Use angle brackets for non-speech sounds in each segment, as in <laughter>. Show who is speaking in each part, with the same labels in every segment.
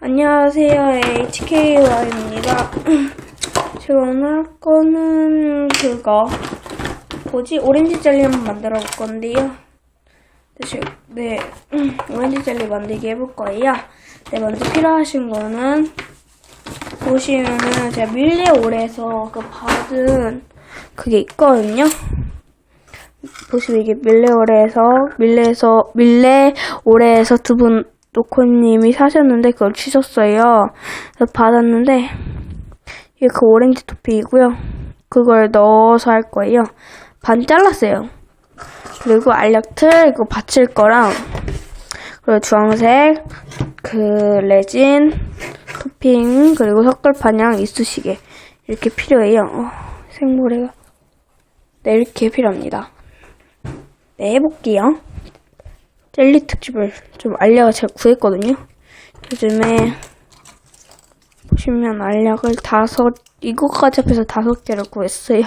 Speaker 1: 안녕하세요. HKY입니다. <clears throat> 제가 오늘 할 거는 그거 뭐지? 오렌지 젤리 한번 만들어 볼 건데요. 네, 제- 네, 음, <clears throat> 오렌지 젤리 만들기 해볼 거예요. 네, 먼저 필요하신 거는 보시면은 제가 밀레올에서 그 받은 그게 있거든요. 보시면 이게 밀레올에서 밀레에서 밀레올에서 두분 노코님이 사셨는데 그걸. 그래서 받았는데 이게 그 오렌지 토핑이고요. 그걸 넣어서 할 거예요. 반 잘랐어요. 그리고 알약틀 이거 받칠 거랑 그리고 주황색 그 레진 토핑 그리고 석굴판이랑 이쑤시개 이렇게 필요해요. 어, 생모래가 네 이렇게 필요합니다. 네 해볼게요. 젤리 특집을 좀 알약을 제가 구했거든요. 요즘에 보시면 알약을 다섯 이거까지 합해서 다섯 개를 구했어요.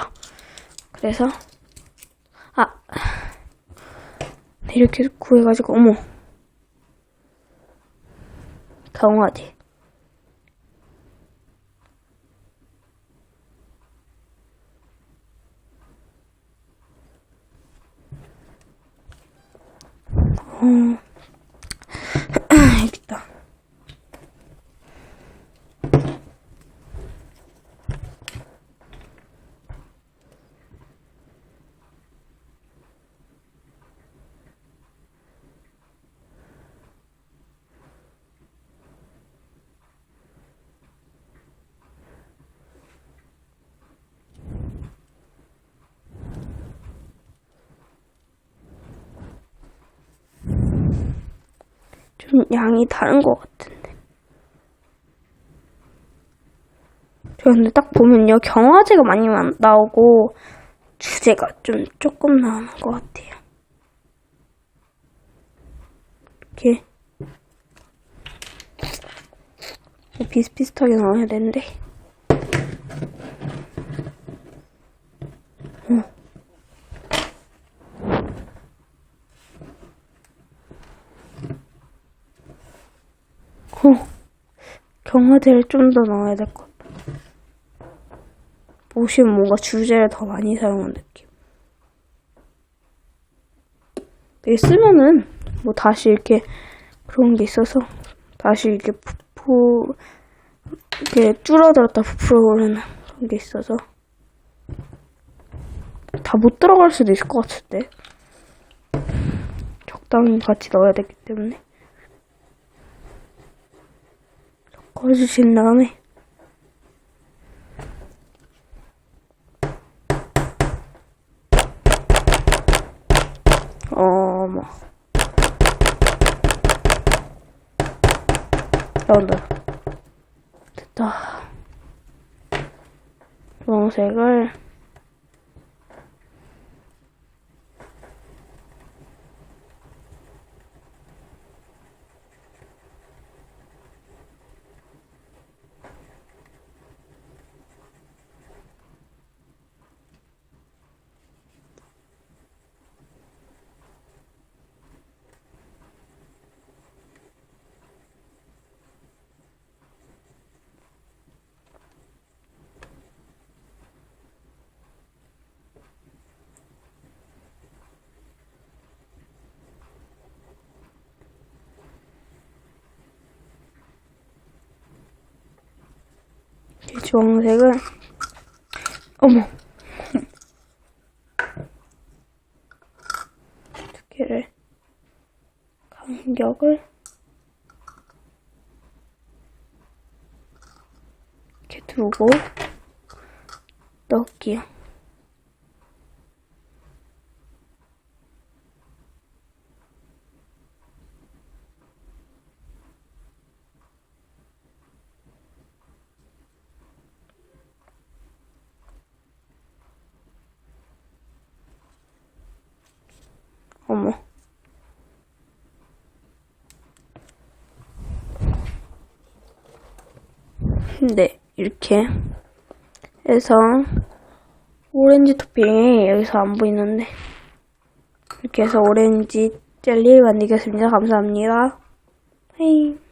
Speaker 1: 그래서 아 네, 이렇게 구해가지고 어머 경화대 어 여기다 좀 양이 다른 것 같은데. 저 근데 딱 보면요, 경화제가 많이 만- 나오고, 주제가 좀 조금 나오는 것 같아요. 이렇게. 비슷비슷하게 나와야 되는데. 어, 경화대를 좀 더 넣어야 될 것 같아. 보시면 뭔가 주제를 더 많이 사용한 느낌. 이게 쓰면은 뭐 다시 이렇게 그런 게 있어서 다시 이렇게 부풀 이렇게 줄어들었다 부풀어 오르는 그런 게 있어서 다 못 들어갈 수도 있을 것 같은데 적당히 같이 넣어야 되기 때문에 꺼주신 다음에. 어머. 나온다 됐다. 주황색을 주황색을 어머 두 개를 간격을 이렇게 두고 넣을게요. 어머. 네, 이렇게 해서 오렌지 토핑이 여기서 안 보이는데 이렇게 해서 오렌지 젤리 만들겠습니다. 감사합니다. 헤이.